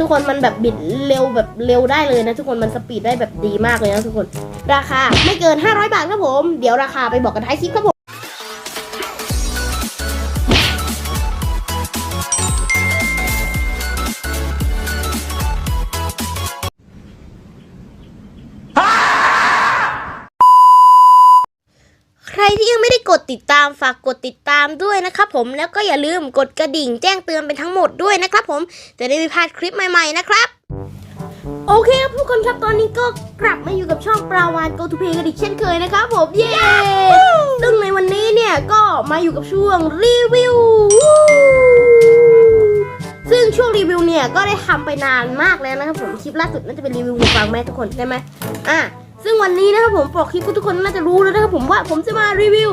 ทุกคนมันแบบบิดเร็วแบบเร็วได้เลยนะทุกคนมันสปีดได้แบบดีมากเลยนะทุกคน ราคาไม่เกิน 500 บาทครับผม เดี๋ยวราคาไปบอกกันท้ายคลิปครับผม รที่ยังไม่ได้กดติดตามฝากกดติดตามด้วยนะครับผมแล้วก็อย่าลืมกดกระดิ่งแจ้งเตือนเป็นทั้งหมดด้วยนะครับผมจะได้ไม่พลาดคลิปใหม่ๆนะครับโอเคครับทุกคนครับตอนนี้ก็กลับมาอยู่กับช่องปลาวาน Go to Play กันอีกเช่นเคยนะครับผมเย้ซึ่งในวันนี้เนี่ยก็มาอยู่กับช่วงรีวิวซึ่งช่วงรีวิวเนี่ยก็ได้ทำไปนานมากแล้วนะครับผมคลิปล่าสุดน่าจะเป็นรีวิวหูฟังแม่ทุกคนใช่ไหมอะ ซึ่งวันนี้นะครับผมปกคลิปทุกคนน่าจะรู้แล้วนะครับผมว่าผมจะมารีวิว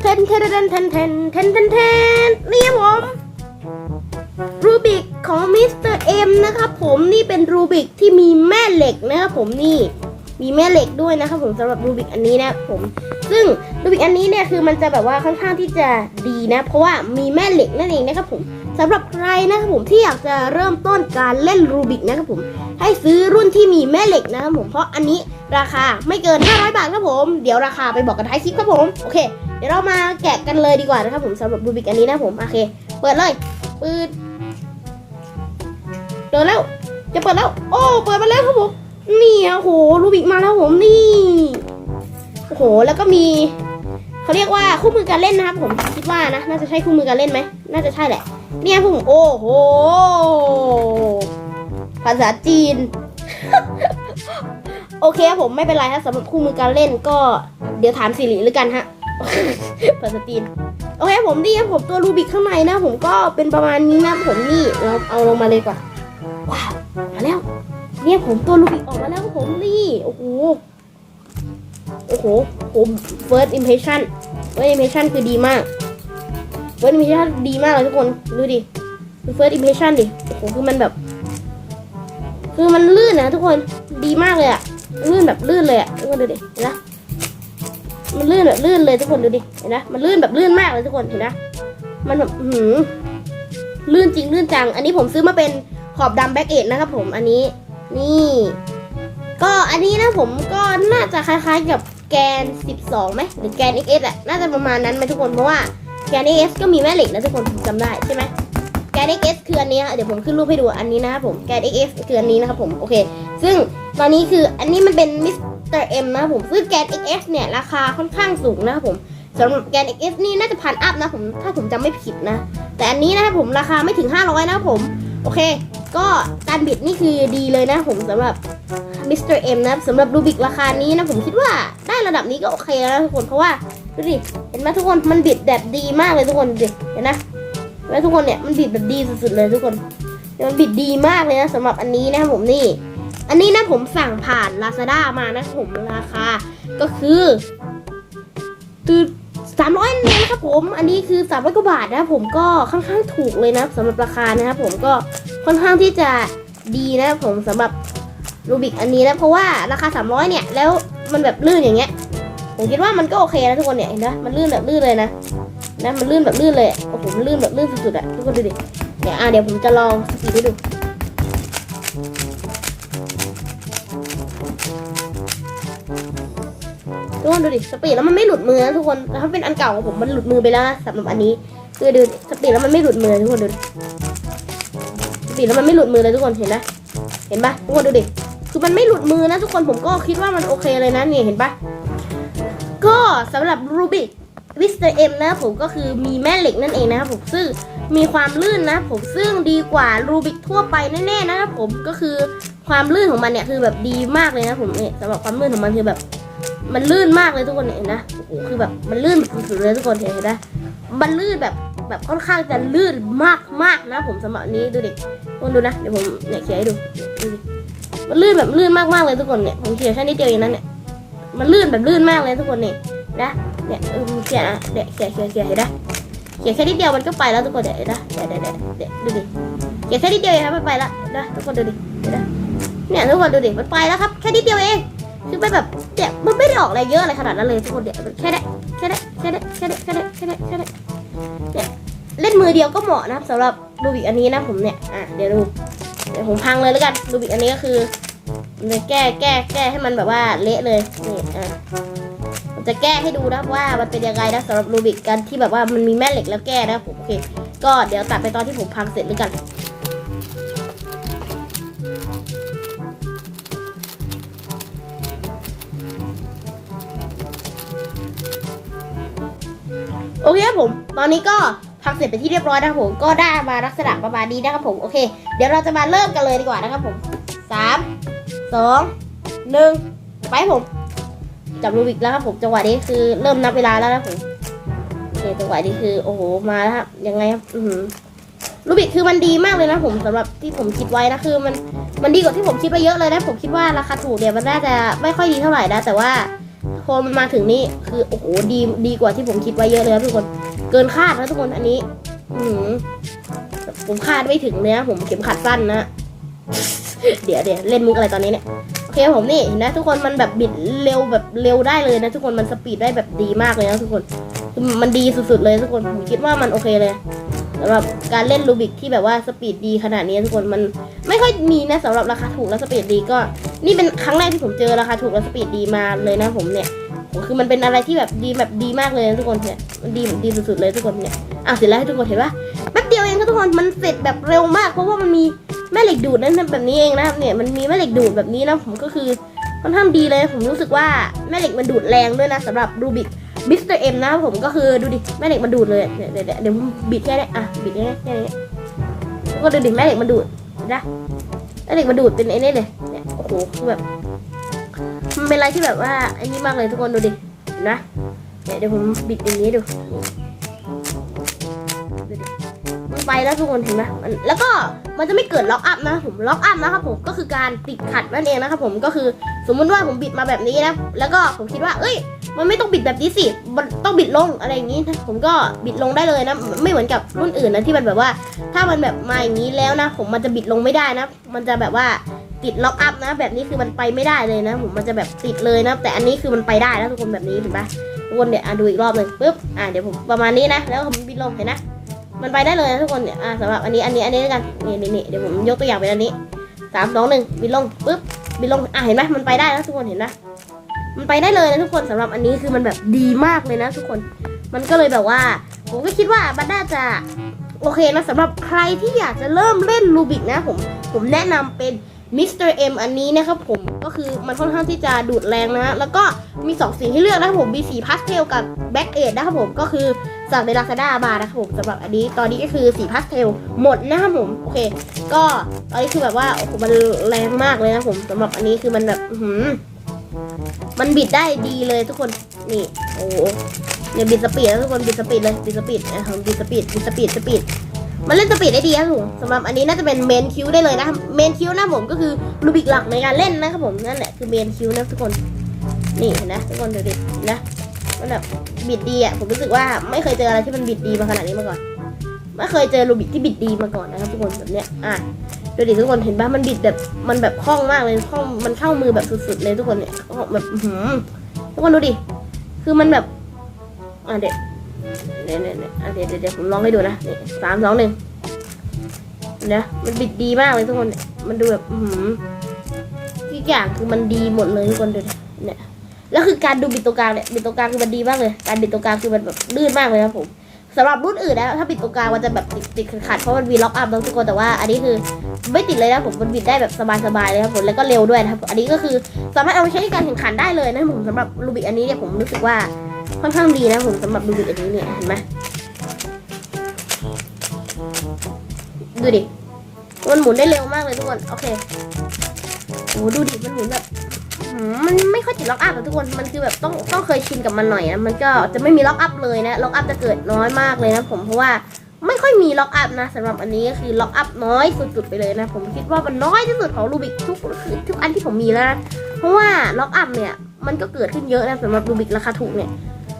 เทนเทนเทนเทนเทนเทนเทนเทนนี่ครับผมรูบิกของมิสเตอร์เอ็มนะครับผมนี่เป็นรูบิกที่มีแม่เหล็กนะครับผมนี่มีแม่เหล็กด้วยนะครับผมสำหรับรูบิกอันนี้นะครับผม ซึ่งรูบิกอันนี้เนี่ยคือมันจะแบบว่าค่อนข้างที่จะดีนะ เพราะว่ามีแม่เหล็กนั่นเองนะครับผมสำหรับใครนะครับผมที่อยากจะเริ่มต้นการเล่นรูบิกนะครับผมให้ซื้อรุ่นที่มีแม่เหล็กนะครับผมเพราะอันนี้ ราคาไม่เกิน 500 บาทครับผม เดี๋ยวราคาไปบอกกันท้ายคลิปครับผม โอเค เดี๋ยวเรามาแกะกันเลยดีกว่านะครับผมสำหรับรูบิกอันนี้นะผม โอเค เปิดเลยปืดเดินแล้ว จะเปิดแล้ว โอ้ เปิดมาแล้วครับผม นี่อะโหรูบิกมาแล้วผม นี่ โอ้โห แล้วก็มีเขาเรียกว่าคู่มือการเล่นนะครับผม คิดว่านะ น่าจะใช่คู่มือการเล่นไหม น่าจะใช่แหละ เนี่ยผม โอ้โห ภาษาจีน โอเคครับผมไม่เป็นไรครับสำหรับคู่มือการเล่นก็เดี๋ยวถามสิริหรือกันฮะภาษาจีนโอเคผมนี่ครับผมตัวรูบิกข้างในนะ ผมก็เป็นประมาณนี้นะผมนี่เราเอาลงมาเลยก่อนว้าวมาแล้วเนี่ยผมตัวรูบิกออกมาแล้วผมนี่โอ้โหโอ้โหผม first impression first impression คือดีมาก first impression ดีมากเลยทุกคนดูดิดู first impression ดิโอ้โหคือมันแบบ คือมันลื่นนะทุกคนดีมากเลยอะ ลื่นแบบลื่นเลยอะทุกคนดูดิเห็นนะมันลื่นแบบลื่นเลยทุกคนดูดิเห็นนะมันลื่นแบบลื่นมากเลยทุกคนเห็นนะมันแบบหือลื่นจริงลื่นจัง อันนี้ผมซื้อมาเป็นขอบดำแบ็กเอทนะครับผมอันนี้นี่ ก็อันนี้นะผมก็น่าจะคล้ายๆกับแกน 12ไหมหรือแกน XS อะน่าจะประมาณนั้นไหมทุกคนเพราะว่าแกน XS ก็มีแม่เหล็กนะทุกคนผมจำได้ใช่ไหม แกน XS คืออันนี้ฮะเดี๋ยวผมขึ้นรูปให้ดูอันนี้นะครับผมแกน x คืออันนี้นะครับผมโอเค ซึ่งตอนนี้คืออันนี้มันเป็นมิสเตอร์เอ็มนะครับผมซึ่งแกน XS เนี่ยราคาค่อนข้างสูงนะครับผมสำหรับแกน XS นี่น่าจะพันอัพนะผมถ้าผมจำไม่ผิดนะ แต่อันนี้นะครับผมราคาไม่ถึง 500 นะครับผม โอเค ก็การบิดนี่คือดีเลยนะผมสำหรับมิสเตอร์เอ็มนะครับสำหรับรูบิกราคานี้นะผมคิดว่าได้ระดับนี้ก็โอเคแล้วนะทุกคนเพราะว่าดูดิเห็นไหมทุกคนมันบิดแบบดีมากเลยทุกคนดูดิเห็นนะ แล้วทุกคนเนี่ยมันบิดแบบดีสุดๆเลยทุกคนมันบิดดีมากเลยนะสำหรับอันนี้นะครับผมนี่ อันนี้นะผมสั่งผ่าน Lazada มานะครับผมราคา ก็คือคือสามร้อยเองนครับผม อันนี้คือสามร้อยกว่าบาทนะผมก็ค่อนข้างถูกเลยนะสำหรับราคานะครับผมก็ค่อนข้างที่จะดีนะผมสำหรับรูบิกอันนี้นะเพราะว่าราคา 300 เนี่ย แล้วมันแบบลื่นอย่างเงี้ย ผมคิดว่ามันก็โอเคนะทุกคนเนี่ยเห็นไหมมันลื่นแบบลื่นเลยนะ นะมันลื่นแบบลื่นเลยโอ้โหมันลื่นแบบลื่นสุดๆอะทุกคนดูดิเดี๋ยวอะเดี๋ยวผมจะลองสปีดให้ดูทุกคนดูดิสปีดแล้วมันไม่หลุดมือนะทุกคนแต่ถ้าเป็นอันเก่าของผมมันหลุดมือไปแล้วสำหรับอันนี้คือดูดิสปีดแล้วมันไม่หลุดมือทุกคนดูสปีดแล้วมันไม่หลุดมือเลยทุกคนเห็นไหมเห็นปะทุกคนดูดิคือมันไม่หลุดมือนะทุกคนผมก็คิดว่ามันโอเคเลยนะเนี่ยเห็นปะก็สำหรับรูบิก วิสเตอร์เอ็มนะผมก็คือมีแม่เหล็กนั่นเองนะครับผมซึ่งมีความลื่นนะผมซึ่งดีกว่ารูบิกทั่วไปแน่ๆนะครับผมก็คือความลื่นของมันเนี่ยคือแบบดีมากเลยนะผมเนี่ยสำหรับความลื่นของมันคือแบบ มันลื่นมากเลยทุกคนเนี่ยเห็นนะโอ้โหคือแบบมันลื่นสุดๆเลยทุกคนเห็นนะมันลื่นแบบแบบค่อนข้างจะลื่นมากมากนะ ผมสำหรับนี้ดูดิทุกคนดูนะเดี๋ยวผมเนี่ยเขียนให้ดูดูดิมันลื่นแบบลื่นมากๆเลยทุกคนเนี่ยผมเขียนแค่นิดเดียวเองนั้นเนี่ยมันลื่นแบบลื่นมากเลยทุกคนเนี่ยนะ เนี่ยเออเขียนอะเนี่ยเขียนเขียนเขียนเห็นไหมเขียนแค่นิดเดียวมันก็ไปแล้วทุกคนเดี๋ยเห็นไหมเดี๋ยวเดี๋ยวเดี๋ยวเดี๋ยวดูดิเขียนแค่นิดเดียวเองครับมันไปแล้วเห็นะทุกคนดูดิเห็นไหมเนี่ยทุกคนดูดิมันไปแล้วครับแค่นิดเดียวเองคือมันแบบเนี่ยมันไม่ได้ออกอะไรเยอะอะไรขนาดนั้นเลยทุกคนเดี๋ยแค่นี้แค่นี้แค่นี้แค่นี้แค่นี้แค่นี้แค่นี้เนี่ยเล่นมือเดียวก็เหมาะนะครับสำหรับรูบิกอันนี้นะผมเนี่ยอะเดี๋ยวดูเดี๋ยวผมพังเลยแล้วกันรูบิกอันนี้ก็คือมันจะแก้แก้แก้ให้มันแบบว่าเละเลยนี่อะ ผมจะแก้ให้ดูนะว่ามันเป็นยังไงนะสำหรับรูบิกกันที่แบบว่ามันมีแม่เหล็กแล้วแก้นะผมโอเค ก็เดี๋ยวตัดไปตอนที่ผมพังเสร็จแล้วกันโอเคครับผม ตอนนี้ก็พักเสร็จไปที่เรียบร้อยนะครับผม ก็ได้มาลักษณะประมาณนี้นะครับผม โอเค เดี๋ยวเราจะมาเริ่มกันเลยดีกว่านะครับผมสามสองหนึ่งไปผม จับรูบิกแล้วครับผมจังหวะนี้คือเริ่มนับเวลาแล้วนะผมโอเคจังหวะนี้คือ โอ้โหมาแล้วครับยังไงครับอืลูบิกคือมันดีมากเลยนะผมสำหรับที่ผมคิดไว้นะคือมันมันดีกว่าที่ผมคิดไปเยอะเลยนะผมคิดว่าราคาถูกเนี่ยมันน่าจะไม่ค่อยดีเท่าไหร่นะแต่ว่าพอมันมาถึงนี่คือโอ้โหดีดีกว่าที่ผมคิดไว้เยอะเลยทุกคนเกินคาดนะทุกคนอันนี้อืผมคาดไม่ถึงเลยนะผมเข็มขัดสั้นนะ เดี๋ยวเดี๋ยวเล่นมุกอะไรตอนนี้เนี่ย โอเคผมนี่เห็นนะทุกคนมันแบบบิดเร็วแบบเร็วได้เลยนะ ทุกคนมันสปีดได้แบบดีมากเลยนะทุกคนคือมันดีสุดๆเลยทุกคนผมคิดว่ามันโอเคเลยสำหรับการเล่นรูบิกที่แบบว่าสปีดดีขนาดนี้ทุกคนมันไม่ค่อยมีนะสำหรับราคาถูกและสปีดดีก็ นี่เป็นครั้งแรกที่ผมเจอราคาถูกและสปีดดีมาเลยนะผมเนี่ยคือมันเป็นอะไรที่แบบดีแบบดีมากเลยนะทุกคนเนี่ยมันดีดีสุดๆเลยทุกคนเนี่ยอะเสร็จแล้วให้ทุกคนเห็นปะแป๊บเดียวเองครับทุกคนมันเสร็จแบบเร็วมากเพราะว่ามันมี แม่เหล็กดูดนั่นแบบนี้เองนะครับเนี่ยมันมีแม่เหล็กดูดแบบนี้นะผมก็คือค่อนข้างดีเลย ผมรู้สึกว่าแม่เหล็กมันดูดแรงด้วยนะสำหรับรูบิกบิสเตอร์เอ็มนะครับผมก็คือดูดิแม่เหล็กมันดูดเลยเนี่ยเดี๋ยวเดี๋ยวเดี๋ยวผมบิดแค่นี้อะบิดแค่นี้แค่นี้แล้วก็ดูดิแม่เหล็กมันดูดนะแม่เหล็กมันดูดเป็นไอ้นี่เลยเนี่ยโอ้โหแบบมันเป็นอะไรที่แบบว่าอ้นี่มากเลยทุกคนดูดิเห็นไหมเนี่ยเดี๋ยวผมบิดอย่างนี้ดู ไปแล้วทุกคนเห็นไหมแล้วก็มันจะไม่เกิดล็อกอัพนะผมล็อกอัพนะครับผมก็คือการติดขัดนั่นเองนะครับผมก็คือสมมุติว่าผมบิดมาแบบนี้นะแล้วก็ผมคิดว่า เอ้ย มันไม่ต้องบิดแบบนี้สิมันต้องบิดลงอะไรอย่างนี้นะผมก็บิดลงได้เลยนะ ไม่เหมือนกับรุ่นอื่นนะที่มันแบบว่า ถ้ามันแบบมาอย่างนี้แล้วนะ ผมมันจะบิดลงไม่ได้นะ มันจะแบบว่าติดล็อกอัพนะ แบบนี้คือมันไปไม่ได้เลยนะ ผมมันจะแบบติดเลยนะ แต่อันนี้คือมันไปได้นะทุกคนแบบนี้เห็นปะทุกคนเดี๋ยวดูอีกรอบหนึ่งปึ๊บอะเดี๋ยวผมประมาณนี้นะ แล้วผมบิดลงเห็นนะ มันไปได้เลยนะทุกคนเนี่ยอ่าสำหรับอันนี้อันนี้อันนี้ด้วยกันนี่นี่นี่เดี๋ยวผมยกตัวอย่างเป็นอันนี้สามสองหนึ่งบินลงปึ๊บบินลงอะเห็นไหมมันไปได้นะทุกคนเห็นนะมันไปได้เลยนะทุกคนสำหรับอันนี้คือมันแบบดีมากเลยนะทุกคน มันก็เลยแบบว่า ผมก็คิดว่ามันน่าจะโอเคนะสำหรับใครที่อยากจะเริ่มเล่นรูบิกนะผมผมแนะนำเป็น มิสเตอร์เอ็มอันนี้นะครับผมก็คือมันค่อนข้างที่จะดูดแรงนะ แล้วก็มี 2 สีให้เลือกนะครับผมมีสีพาสเทลกับแบ็กเอดนะครับผมก็คือสั่งในลาซาด้ามานะครับผมสำหรับอันนี้ตอนนี้ก็คือสีพาสเทลหมดนะครับผมโอเค ก็ตอนนี้คือแบบว่าโอ้โหมันแรงมากเลยนะผมสำหรับอันนี้คือมันแบบหือมันบิดได้ดีเลยทุกคนนี่โอ้เนี่ยบิดสปีดนะทุกคนบิดสปีดเลยบิดสปีดนะครับบิดสปีดบิดสปีดสปีด มันเล่นสปีดได้ดีครับผมสำหรับอันนี้น่าจะเป็นเมนคิวได้เลยนะเมนคิวนะผมก็คือรูบิกหลักในการเล่นนะครับผมนั่นแหละคือเมนคิวนะทุกคนนี่เห็นนะทุกคนดูดินะมันแบบบิดดีอะผมรู้สึกว่าไม่เคยเจออะไรที่มันบิดดีมาขนาดนี้มาก่อนไม่เคยเจอรูบิกที่บิดดีมาก่อนนะครับทุกคนแบบเนี้ยอะดูดิทุกคนเห็นปะมันบิดแบบมันแบบคล่องมากเลยคล่องมันเข้ามือแบบสุดๆเลยทุกคนเนี่ยแบบหือทุกคนดูดิคือมันแบบอะเด็ด เนี่ยเนี่ยเนี่ยเดี๋ยวเดี๋ยวเดี๋ยวผมลองให้ดูนะนี่สามสองหนึ่งเนี่ยมันบิดดีมากเลยทุกคน มันดูแบบอือหือทุกอย่างคือมันดีหมดเลยทุกคนดูเนี่ย แล้วคือการดูบิดตัวกลางเนี่ยบิดตัวกลางคือมันดีมากเลย การบิดตัวกลางคือมันแบบลื่นมากเลยครับผมสำหรับรุ่นอื่นนะถ้าบิดตัวกลางมันจะแบบติดติดขัดเพราะมันมีล็อกอัพแล้วทุกคนแต่ว่าอันนี้คือไม่ติดเลยนะผมมันบิดได้แบบสบายๆเลยครับผมแล้วก็เร็วด้วยนะครับอันนี้ก็คือสามารถเอาไปใช้ในการแข่งขันได้เลยนะผมสำหรับรูบิอันนี้เนี่ยผมรู้สึกว่า ค่อนข้างดีนะผมสำหรับดูบิดอันนี้เนี่ยเห็นไหมดูดิ มันหมุนได้เร็วมากเลยทุกคน โอเคโอ้ดูดิ มันหมุนแบบมันไม่ค่อยติดล็อกอัพอะทุกคน มันคือแบบต้องต้องเคยชินกับมันหน่อยนะ มันก็จะไม่มีล็อกอัพเลยนะ ล็อกอัพจะเกิดน้อยมากเลยนะผม เพราะว่าไม่ค่อยมีล็อกอัพนะสำหรับอันนี้ก็คือล็อกอัพน้อยสุดๆไปเลยนะ ผมคิดว่ามันน้อยที่สุดของรูบิกทุกคือทุกอันที่ผมมีแล้วนะ เพราะว่าล็อกอัพเนี่ยมันก็เกิดขึ้นเยอะนะสำหรับรูบิกราคาถูกเนี่ย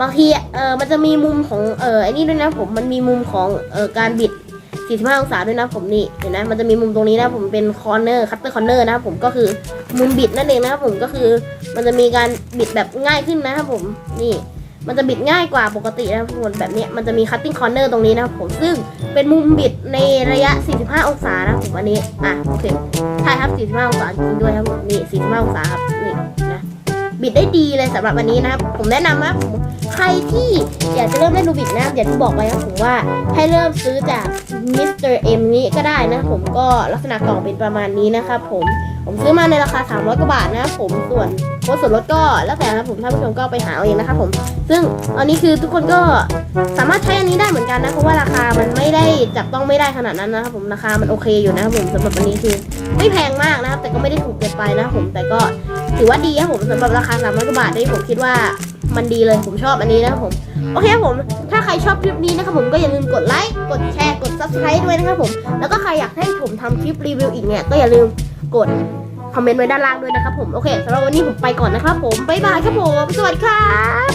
บางทีเออมันจะมีมุมของเออไอ้นี่ด้วยนะผมมันมีมุมของเออการบิด 45 องศาด้วยนะผมนี่เห็นไหมมันจะมีมุมตรงนี้นะผมเป็นคอร์เนอร์คัตเตอร์คอร์เนอร์นะผมก็คือมุมบิดนั่นเองนะครับผมก็คือมันจะมีการบิดแบบง่ายขึ้นนะครับผมนี่มันจะบิดง่ายกว่าปกตินะครับทุกคนแบบเนี้ยมันจะมี cutting corner ตรงนี้นะครับผมซึ่งเป็นมุมบิดในระยะ 45 องศานะผมอันนี้อะโอเคใช่ครับ 45 องศาจริงด้วยครับผมนี่ 45 องศาครับนี่ บิดได้ดีเลยสำหรับวันนี้นะครับ ผมแนะนำนะผมใครที่อยากจะเริ่มเล่นรูบิกนะครับอย่างที่บอกไปครับผมว่าให้เริ่มซื้อจากมิสเตอร์เอ็มนี้ก็ได้นะ ผมก็ลักษณะกล่องเป็นประมาณนี้นะครับผมผมซื้อมาในราคา 300 กว่าบาทนะครับผมส่วนโค้ดส่วนลดก็แล้วแต่นะครับผมท่านผู้ชมก็ไปหาเอาเองนะครับผม ซึ่งอันนี้คือทุกคนก็สามารถใช้อันนี้ได้เหมือนกันนะเพราะว่าราคามันไม่ได้จับต้องไม่ได้ขนาดนั้นนะครับผมราคามันโอเคอยู่นะครับผมสำหรับอันนี้คือไม่แพงมากนะครับแต่ก็ไม่ได้ถูกเกินไปนะครับผมแต่ก็ ถือว่าดีครับผมสำหรับราคา300กว่าบาทนี่ผมคิดว่ามันดีเลยผมชอบอันนี้นะครับผมโอเคครับผม ถ้าใครชอบคลิปนี้นะครับผมก็อย่าลืมกดไลค์กดแชร์กด subscribe ด้วยนะครับผมแล้วก็ใครอยากให้ผมทำคลิปรีวิวอีกเนี่ยก็อย่าลืมกดคอมเมนต์ไว้ด้านล่างด้วยนะครับผมโอเคสำหรับวันนี้ผมไปก่อนนะครับผมบ๊ายบายครับผมสวัสดีครับ